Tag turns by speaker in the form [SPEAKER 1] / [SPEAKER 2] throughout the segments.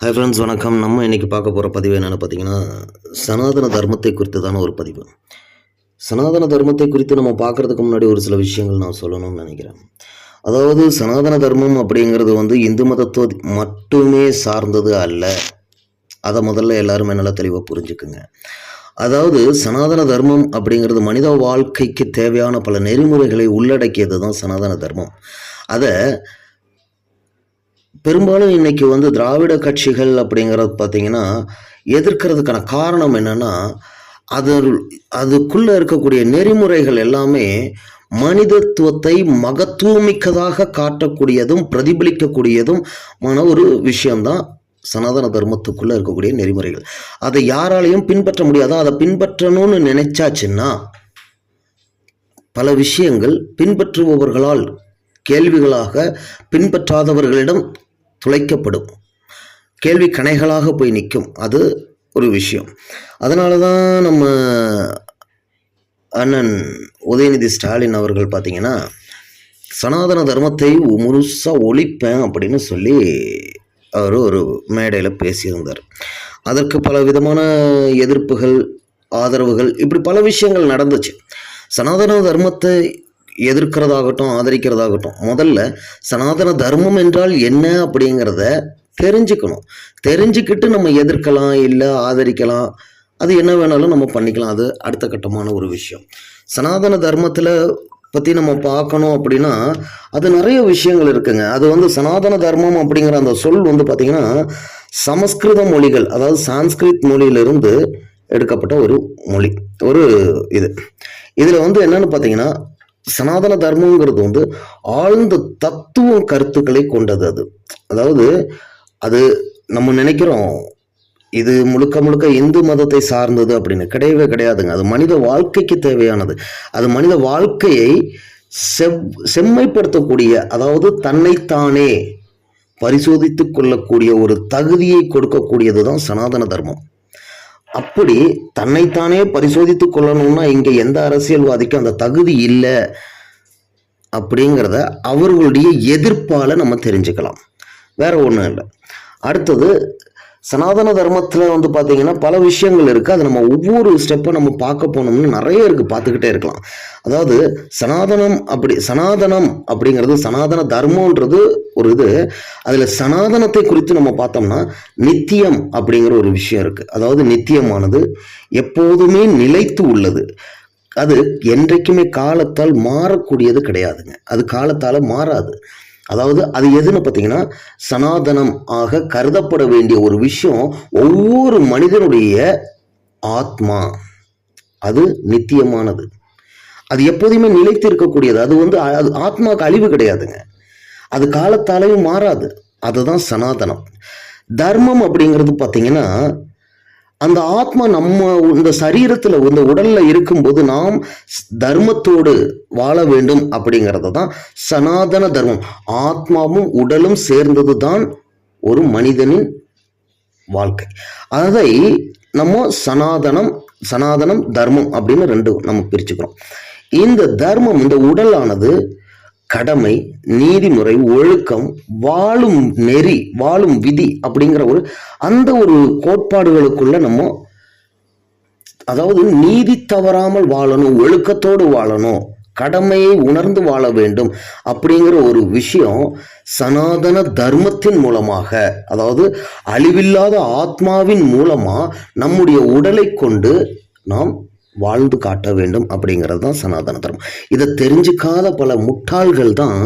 [SPEAKER 1] Hi friends வணக்கம். நம்ம இன்றைக்கி பார்க்க போகிற பதிவு என்னென்னு பார்த்தீங்கன்னா சனாதன தர்மத்தை குறித்ததான ஒரு பதிவு. சனாதன தர்மத்தை குறித்து நம்ம பார்க்குறதுக்கு முன்னாடி ஒரு சில விஷயங்கள் நான் சொல்லணும்னு நினைக்கிறேன். அதாவது சனாதன தர்மம் அப்படிங்கிறது வந்து இந்து மதத்தை மட்டுமே சார்ந்தது அல்ல. அதை முதல்ல எல்லாருமே நல்லா தெளிவாக புரிஞ்சுக்குங்க. அதாவது சனாதன தர்மம் அப்படிங்கிறது மனித வாழ்க்கைக்கு தேவையான பல நெறிமுறைகளை உள்ளடக்கியது தான் சனாதன தர்மம். அதை பெரும்பாலும் இன்றைக்கி வந்து திராவிட கட்சிகள் அப்படிங்கிறது பார்த்தீங்கன்னா எதிர்க்கிறதுக்கான காரணம் என்னன்னா அது அதுக்குள்ளே இருக்கக்கூடிய நெறிமுறைகள் எல்லாமே மனிதத்துவத்தை மகத்துவமிக்கதாக காட்டக்கூடியதும் பிரதிபலிக்கக்கூடியதும் மான ஒரு விஷயம்தான் சனாதன தர்மத்துக்குள்ளே இருக்கக்கூடிய நெறிமுறைகள். அதை யாராலையும் பின்பற்ற முடியாது? அதை பின்பற்றணும்னு நினைச்சாச்சுன்னா பல விஷயங்கள் பின்பற்றுபவர்களால் கேள்விகளாக பின்பற்றாதவர்களிடம் துளைக்கப்படும். கேள்வி கணைகளாக போய் நிற்கும். அது ஒரு விஷயம். அதனால தான் நம்ம அண்ணன் உதயநிதி ஸ்டாலின் அவர்கள் பார்த்திங்கன்னா சனாதன தர்மத்தை முழுசாக ஒழிப்பேன் அப்படின்னு சொல்லி அவர் ஒரு மேடையில் பேசியிருந்தார். அதற்கு பல விதமான எதிர்ப்புகள் ஆதரவுகள் இப்படி பல விஷயங்கள் நடந்துச்சு. சனாதன தர்மத்தை எதிர்க்கிறதாகட்டும் ஆதரிக்கிறதாகட்டும் முதல்ல சனாதன தர்மம் என்றால் என்ன அப்படிங்கிறத தெரிஞ்சுக்கணும். தெரிஞ்சுக்கிட்டு நம்ம எதிர்க்கலாம் இல்லை ஆதரிக்கலாம். அது என்ன வேணாலும் நம்ம பண்ணிக்கலாம். அது அடுத்த கட்டமான ஒரு விஷயம். சனாதன தர்மத்தில் பற்றி நம்ம பார்க்கணும் அப்படின்னா அது நிறைய விஷயங்கள் இருக்குங்க. அது வந்து சனாதன தர்மம் அப்படிங்கிற அந்த சொல் வந்து பார்த்திங்கன்னா சமஸ்கிருத மொழிகள் அதாவது சான்ஸ்கிருத் மொழியிலிருந்து எடுக்கப்பட்ட ஒரு மொழி ஒரு இது. இதில் வந்து என்னென்னு பார்த்தீங்கன்னா சனாதன தர்மங்கிறது வந்து ஆழ்ந்த தத்துவம் கருத்துக்களை கொண்டது அது. அதாவது அது நம்ம நினைக்கிறோம் இது முழுக்க முழுக்க இந்து மதத்தை சார்ந்தது அப்படின்னு. கிடையவே கிடையாதுங்க. அது மனித வாழ்க்கைக்கு தேவையானது. அது மனித வாழ்க்கையை செவ் செம்மைப்படுத்தக்கூடிய அதாவது தன்னைத்தானே பரிசோதித்து கொள்ளக்கூடிய ஒரு தகுதியை கொடுக்கக்கூடியது தான் சனாதன தர்மம். அப்படி தன்னைத்தானே பரிசோதித்து கொள்ளணும்னா இங்கே எந்த அரசியல்வாதிக்கும் அந்த தகுதி இல்லை அப்படிங்கிறத அவர்களுடைய எதிர்ப்பால் நம்ம தெரிஞ்சுக்கலாம். வேற ஒன்றும் இல்லை. அடுத்தது சனாதன தர்மத்தில் வந்து பார்த்தீங்கன்னா பல விஷயங்கள் இருக்குது அது நம்ம ஒவ்வொரு ஸ்டெப்பை நம்ம பார்க்க போனோம்னு நிறைய இருக்குது பார்த்துக்கிட்டே இருக்கலாம். அதாவது சனாதனம் அப்படி சனாதனம் அப்படிங்கிறது சனாதன தர்மன்றது ஒரு இது. அதில் சனாதனத்தை குறித்து நம்ம பார்த்தோம்னா நித்தியம் அப்படிங்கிற ஒரு விஷயம் இருக்குது அதாவது நித்தியமானது எப்போதுமே நிலைத்து உள்ளது. அது என்றைக்குமே காலத்தால் மாறக்கூடியது கிடையாதுங்க. அது காலத்தால் மாறாது. அதாவது அது எதுன்னு பார்த்தீங்கன்னா சனாதனம் ஆக கருதப்பட வேண்டிய ஒரு விஷயம் ஒவ்வொரு மனிதனுடைய ஆத்மா. அது நித்தியமானது. அது எப்போதுமே நிலைத்து இருக்கக்கூடியது அது வந்து அது ஆத்மாவுக்கு அழிவு கிடையாதுங்க. அது காலத்தாலையும் மாறாது. அதுதான் சனாதனம். தர்மம் அப்படிங்கிறது பார்த்தீங்கன்னா அந்த ஆத்மா நம்ம இந்த சரீரத்தில் இந்த உடலில் இருக்கும்போது நாம் தர்மத்தோடு வாழ வேண்டும் அப்படிங்கிறது தான் சனாதன தர்மம். ஆத்மாவும் உடலும் சேர்ந்தது தான் ஒரு மனிதனின் வாழ்க்கை. அதை நம்ம சனாதனம் சனாதனம் தர்மம் அப்படின்னு ரெண்டு நம்ம பிரிச்சுக்கிறோம். இந்த தர்மம் இந்த உடலானது கடமை நீதிமுறை ஒழுக்கம் வாழும் நெறி வாழும் விதி அப்படிங்கிற ஒரு அந்த ஒரு கோட்பாடுகளுக்குள்ள நம்ம அதாவது நீதி தவறாமல் வாழணும் ஒழுக்கத்தோடு வாழணும் கடமையை உணர்ந்து வாழ வேண்டும் அப்படிங்கிற ஒரு விஷயம் சனாதன தர்மத்தின் மூலமாக அதாவது அழிவில்லாத ஆத்மாவின் மூலமாக நம்முடைய உடலை கொண்டு நாம் வாழ்ந்து காட்ட வேண்டும் அப்படிங்கிறது தான் சனாதன தர்மம். இதை தெரிஞ்சுக்காத பல முட்டாள்கள் தான்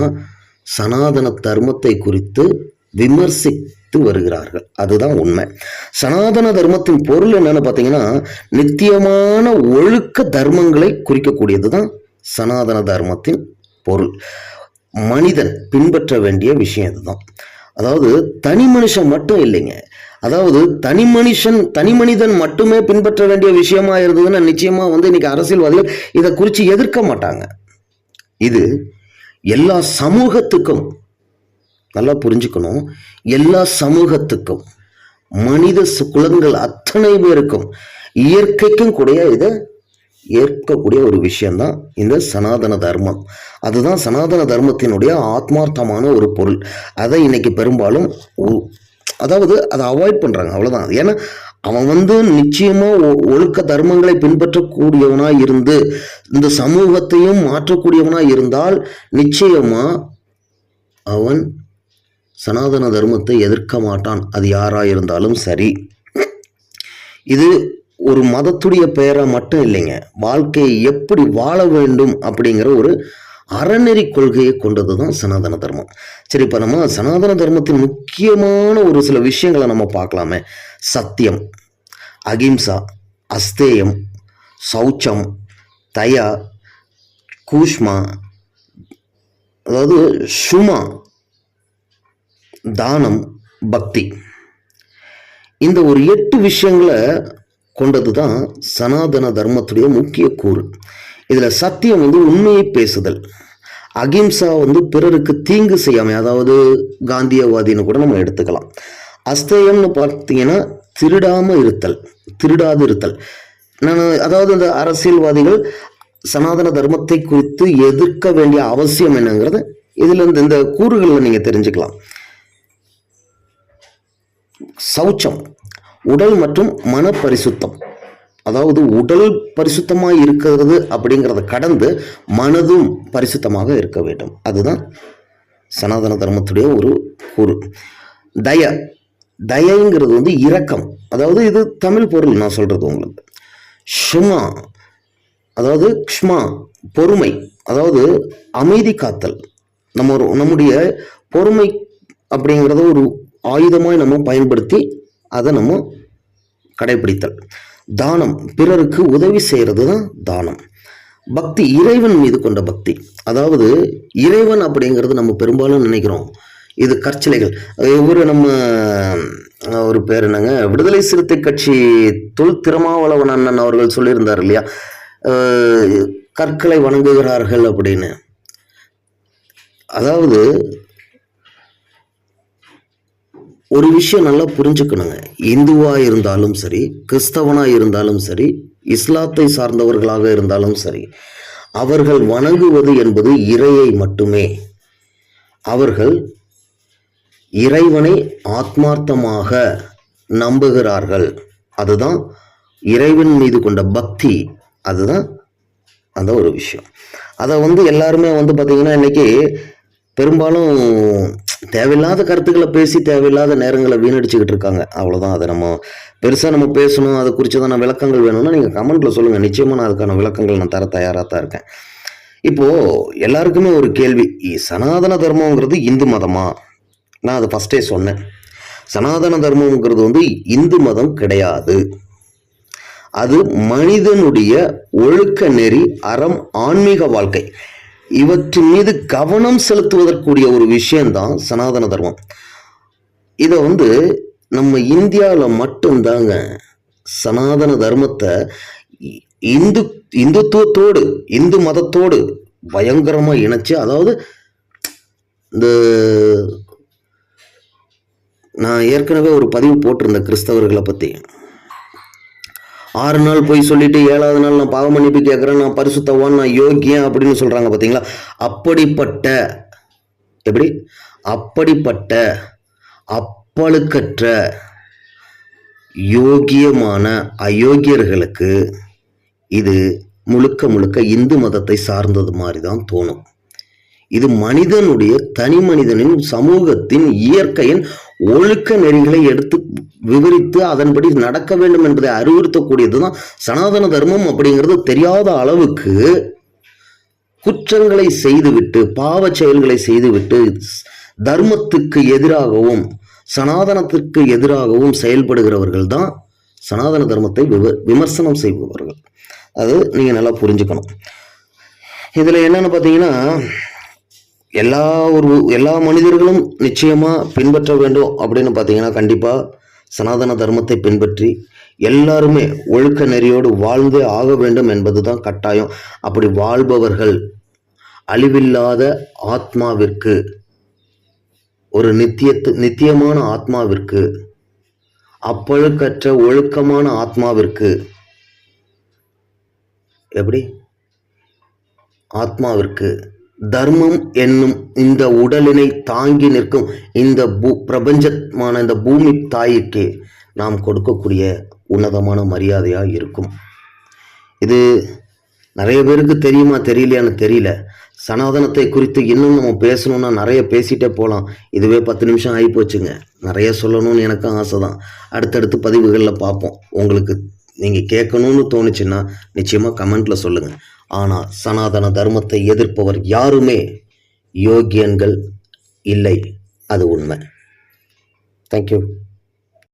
[SPEAKER 1] சனாதன தர்மத்தை குறித்து விமர்சித்து வருகிறார்கள். அதுதான் உண்மை. சனாதன தர்மத்தின் பொருள் என்னன்னு பார்த்தீங்கன்னா நித்தியமான ஒழுக்க தர்மங்களை குறிக்கக்கூடியது தான் சனாதன தர்மத்தின் பொருள். மனிதன் பின்பற்ற வேண்டிய விஷயம் இதுதான். அதாவது தனி மனுஷன் மட்டும் இல்லைங்க. அதாவது தனி மனுஷன் தனி மனிதன் மட்டுமே பின்பற்ற வேண்டிய விஷயமா இருந்ததுன்னா நிச்சயமா வந்து இன்னைக்கு அரசியல்வாதிகள் இதை குறித்து எதிர்க்க மாட்டாங்க. இது எல்லா சமூகத்துக்கும் நல்லா புரிஞ்சுக்கணும் எல்லா சமூகத்துக்கும் மனித குலங்கள் அத்தனை பேருக்கும் இயற்கைக்கும் கூட இதை ஏற்கக்கூடிய ஒரு விஷயம்தான். இந்த சனாதன தர்மம். அதுதான் சனாதன தர்மத்தினுடைய ஆத்மார்த்தமான ஒரு பொருள். அதை இன்னைக்கு பெரும்பாலும் உ- அதாவது அதை அவாய்ட் பண்ணுறாங்க அவ்வளோதான் ஏன்னா அவன் வந்து நிச்சயமாக ஒழுக்க தர்மங்களை பின்பற்றக்கூடியவனாக இருந்து இந்த சமூகத்தையும் மாற்றக்கூடியவனாக இருந்தால் நிச்சயமாக அவன் சனாதன தர்மத்தை எதிர்க்க மாட்டான். அது யாராக இருந்தாலும் சரி. இது ஒரு மதத்துடைய பெயரை மட்டும் இல்லைங்க. வாழ்க்கையை எப்படி வாழ வேண்டும் அப்படிங்கிற ஒரு அறநெறி கொள்கையை கொண்டது தான் சனாதன தர்மம். சரி இப்போ நம்ம சனாதன தர்மத்தின் முக்கியமான ஒரு சில விஷயங்களை நம்ம பார்க்கலாமே. சத்தியம் அகிம்சா அஸ்தேயம் சௌச்சம் தயா கூஷ்மா அதாவது சுமா தானம் பக்தி. இந்த ஒரு எட்டு விஷயங்களை கொண்டது தான் சனாதன தர்மத்துடைய முக்கிய கூறு. இதில் சத்தியம் வந்து உண்மையை பேசுதல். அகிம்சா வந்து பிறருக்கு தீங்கு செய்யாமை அதாவது காந்தியவாதின்னு கூட நம்ம எடுத்துக்கலாம். அஸ்தயம்னு பார்த்தீங்கன்னா திருடாமல் இருத்தல் திருடாது இருத்தல். நான் அதாவது இந்த அரசியல்வாதிகள் சனாதன தர்மத்தை குறித்து எதிர்க்க வேண்டிய அவசியம் என்னங்கிறத இதில் இந்த இந்த கூறுகளில் நீங்கள் தெரிஞ்சுக்கலாம். சௌச்சம் உடல் மற்றும் மன பரிசுத்தம் அதாவது உடல் பரிசுத்தமாக இருக்கிறது அப்படிங்கிறத கடந்து மனதும் பரிசுத்தமாக இருக்க வேண்டும். அதுதான் சனாதன தர்மத்துடைய ஒரு கூறு. தய தயங்கிறது வந்து இரக்கம். அதாவது இது தமிழ் பொருள் நான் சொல்கிறது உங்களுக்கு. ஷுமா அதாவது க்ஷ்மா பொறுமை. அதாவது அமைதி காத்தல். நம்ம ஒரு நம்முடைய பொறுமை அப்படிங்கிறத ஒரு ஆயுதமாய் நம்ம பயன்படுத்தி அதை நம்ம கடைபிடித்தல் தானம். பிறருக்கு உதவி செய்கிறது தான் தானம். பக்தி இறைவன் மீது கொண்ட பக்தி. அதாவது இறைவன் அப்படிங்கிறது நம்ம பெரும்பாலும் நினைக்கிறோம். இது கற்சிலைகள். ஒவ்வொரு நம்ம ஒரு பேர் என்னங்க? விடுதலை சிறுத்தை கட்சி தொல் திருமாவளவன் அண்ணன் அவர்கள் சொல்லியிருந்தார் இல்லையா? கற்களை வணங்குகிறார்கள் அப்படின்னு. அதாவது ஒரு விஷயம் நல்லா புரிஞ்சுக்கணுங்க. இந்துவா இருந்தாலும் சரி கிறிஸ்தவனா இருந்தாலும் சரி இஸ்லாத்தை சார்ந்தவர்களாக இருந்தாலும் சரி அவர்கள் வணங்குவது என்பது இறையை மட்டுமே. அவர்கள் இறைவனை ஆத்மார்த்தமாக நம்புகிறார்கள். அதுதான் இறைவன் மீது கொண்ட பக்தி. அதுதான் அந்த ஒரு விஷயம். அதை வந்து எல்லாருமே வந்து பார்த்திங்கன்னா இன்னைக்கு பெரும்பாலும் தேவையில்லாத கருத்துக்களை பேசி தேவையில்லாத நேரங்களை வீணடிச்சுக்கிட்டு இருக்காங்க. அவ்வளோதான் அதை நம்ம பெருசாக நம்ம பேசணும். அதை குறித்ததான விளக்கங்கள் வேணும்னா நீங்கள் கமெண்ட்டில் சொல்லுங்கள் நிச்சயமாக நான் அதுக்கான விளக்கங்கள் நான் தர தயாராக தான் இருக்கேன். இப்போது எல்லாருக்குமே ஒரு கேள்வி. சனாதன தர்மங்கிறது இந்து மதமா? நான் அதை ஃபஸ்ட்டே சொன்னேன். சனாதன தர்மங்கிறது வந்து இந்து மதம் கிடையாது. அது மனிதனுடைய ஒழுக்க நெறி அறம் ஆன்மீக வாழ்க்கை. இவற்றின் மீது கவனம் செலுத்துவதற்குரிய ஒரு விஷயம்தான் சனாதன தர்மம். இதை வந்து நம்ம இந்தியாவில் மட்டும்தாங்க சனாதன தர்மத்தை இந்து இந்துத்துவத்தோடு இந்து மதத்தோடு பயங்கரமாக இணைச்சு அதாவது இந்த நான் ஏற்கனவே ஒரு பதிவு போட்டிருந்தேன் கிறிஸ்தவர்களை பற்றி ஆறு நாள் போய் சொல்லிட்டு ஏழாவது நாள் நான் பாவ மன்னிப்பு கேட்குறேன் நான் பரிசுத்தவான் நான் யோக்கியன் அப்படின்னு சொல்கிறாங்க பார்த்தீங்களா அப்படிப்பட்ட எப்படி? அப்படிப்பட்ட அப்பழுக்கற்ற யோகியமான அயோக்கியர்களுக்கு இது முழுக்க முழுக்க இந்து மதத்தை சார்ந்தது மாதிரி தான் தோணும். இது மனிதனுடைய தனி மனிதனின் சமூகத்தின் இயற்கையின் ஒழுக்க நெறிகளை எடுத்து விவரித்து அதன்படி நடக்க வேண்டும் என்பதை அறிவுறுத்தக்கூடியது தான் சனாதன தர்மம் அப்படிங்கிறது தெரியாத அளவுக்கு குற்றங்களை செய்துவிட்டு பாவ செயல்களை செய்துவிட்டு தர்மத்துக்கு எதிராகவும் சனாதனத்திற்கு எதிராகவும் செயல்படுகிறவர்கள் தான் சனாதன தர்மத்தை விம விமர்சனம் செய்பவர்கள். அது நீங்கள் நல்லா புரிஞ்சுக்கணும். இதில் என்னென்னு பார்த்தீங்கன்னா எல்லா ஒரு எல்லா மனிதர்களும் நிச்சயமாக பின்பற்ற வேண்டும் அப்படின்னு பார்த்தீங்கன்னா கண்டிப்பாக சனாதன தர்மத்தை பின்பற்றி எல்லாருமே ஒழுக்க நெறியோடு வாழ்ந்தே ஆக வேண்டும் என்பது தான் கட்டாயம். அப்படி வாழ்பவர்கள் அழிவில்லாத ஆத்மாவிற்கு ஒரு நித்தியத்து நித்தியமான ஆத்மாவிற்கு அப்பழுக்கற்ற ஒழுக்கமான ஆத்மாவிற்கு எப்படி? ஆத்மாவிற்கு தர்மம் என்னும் இந்த உடலினை தாங்கி நிற்கும் இந்த பூ பிரபஞ்சமான இந்த பூமி தாய்க்கு நாம் கொடுக்கக்கூடிய உன்னதமான மரியாதையாக இருக்கும். இது நிறைய பேருக்கு தெரியுமா தெரியலையான்னு தெரியல. சனாதனத்தை குறித்து இன்னும் நம்ம பேசணும்னா நிறைய பேசிட்டே போகலாம் இதுவே பத்து நிமிஷம் ஆகி போச்சுங்க நிறைய சொல்லணும்னு எனக்கும் ஆசை தான் அடுத்தடுத்து பதிவுகளில் பார்ப்போம். உங்களுக்கு நீங்கள் கேட்கணும்னு தோணுச்சுன்னா நிச்சயமாக கமெண்ட்டில் சொல்லுங்கள் ஆனால் சனாதன தர்மத்தை எதிர்ப்பவர் யாருமே யோகியன்கள் இல்லை. அது உண்மை. தேங்க்யூ